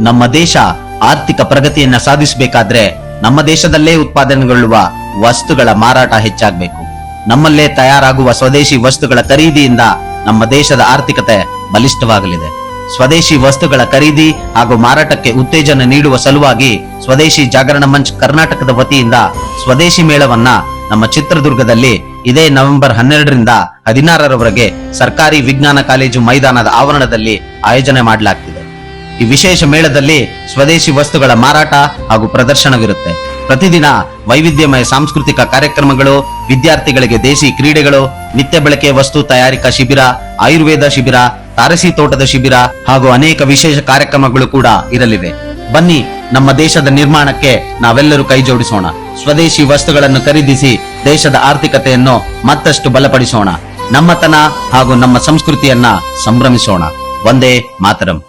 ನಮ್ಮ ದೇಶ ಆರ್ಥಿಕ ಪ್ರಗತಿಯನ್ನ ಸಾಧಿಸಬೇಕಾದ್ರೆ ನಮ್ಮ ದೇಶದಲ್ಲೇ ಉತ್ಪಾದನೆಗೊಳ್ಳುವ ವಸ್ತುಗಳ ಮಾರಾಟ ಹೆಚ್ಚಾಗಬೇಕು. ನಮ್ಮಲ್ಲೇ ತಯಾರಾಗುವ ಸ್ವದೇಶಿ ವಸ್ತುಗಳ ಖರೀದಿಯಿಂದ ನಮ್ಮ ದೇಶದ ಆರ್ಥಿಕತೆ ಬಲಿಷ್ಠವಾಗಲಿದೆ. ಸ್ವದೇಶಿ ವಸ್ತುಗಳ ಖರೀದಿ ಹಾಗೂ ಮಾರಾಟಕ್ಕೆ ಉತ್ತೇಜನ ನೀಡುವ ಸಲುವಾಗಿ ಸ್ವದೇಶಿ ಜಾಗರಣ ಮಂಚ್ ಕರ್ನಾಟಕದ ವತಿಯಿಂದ ಸ್ವದೇಶಿ ಮೇಳವನ್ನ ನಮ್ಮ ಚಿತ್ರದುರ್ಗದಲ್ಲಿ ಇದೇ ನವೆಂಬರ್ ಹನ್ನೆರಡರಿಂದ ಹದಿನಾರರವರೆಗೆ ಸರ್ಕಾರಿ ವಿಜ್ಞಾನ ಕಾಲೇಜು ಮೈದಾನದ ಆವರಣದಲ್ಲಿ ಆಯೋಜನೆ ಮಾಡಲಾಗ್ತಿದೆ. ಈ ವಿಶೇಷ ಮೇಳದಲ್ಲಿ ಸ್ವದೇಶಿ ವಸ್ತುಗಳ ಮಾರಾಟ ಹಾಗೂ ಪ್ರದರ್ಶನವಿರುತ್ತೆ. ಪ್ರತಿದಿನ ವೈವಿಧ್ಯಮಯ ಸಾಂಸ್ಕೃತಿಕ ಕಾರ್ಯಕ್ರಮಗಳು, ವಿದ್ಯಾರ್ಥಿಗಳಿಗೆ ದೇಸಿ ಕ್ರೀಡೆಗಳು, ನಿತ್ಯ ಬಳಕೆ ವಸ್ತು ತಯಾರಿಕಾ ಶಿಬಿರ, ಆಯುರ್ವೇದ ಶಿಬಿರ, ತಾರಸಿ ತೋಟದ ಶಿಬಿರ ಹಾಗೂ ಅನೇಕ ವಿಶೇಷ ಕಾರ್ಯಕ್ರಮಗಳು ಕೂಡ ಇರಲಿವೆ. ಬನ್ನಿ, ನಮ್ಮ ದೇಶದ ನಿರ್ಮಾಣಕ್ಕೆ ನಾವೆಲ್ಲರೂ ಕೈ ಜೋಡಿಸೋಣ. ಸ್ವದೇಶಿ ವಸ್ತುಗಳನ್ನು ಖರೀದಿಸಿ ದೇಶದ ಆರ್ಥಿಕತೆಯನ್ನು ಮತ್ತಷ್ಟು ಬಲಪಡಿಸೋಣ. ನಮ್ಮತನ ಹಾಗೂ ನಮ್ಮ ಸಂಸ್ಕೃತಿಯನ್ನ ಸಂಭ್ರಮಿಸೋಣ. ಒಂದೇ ಮಾತರಂ.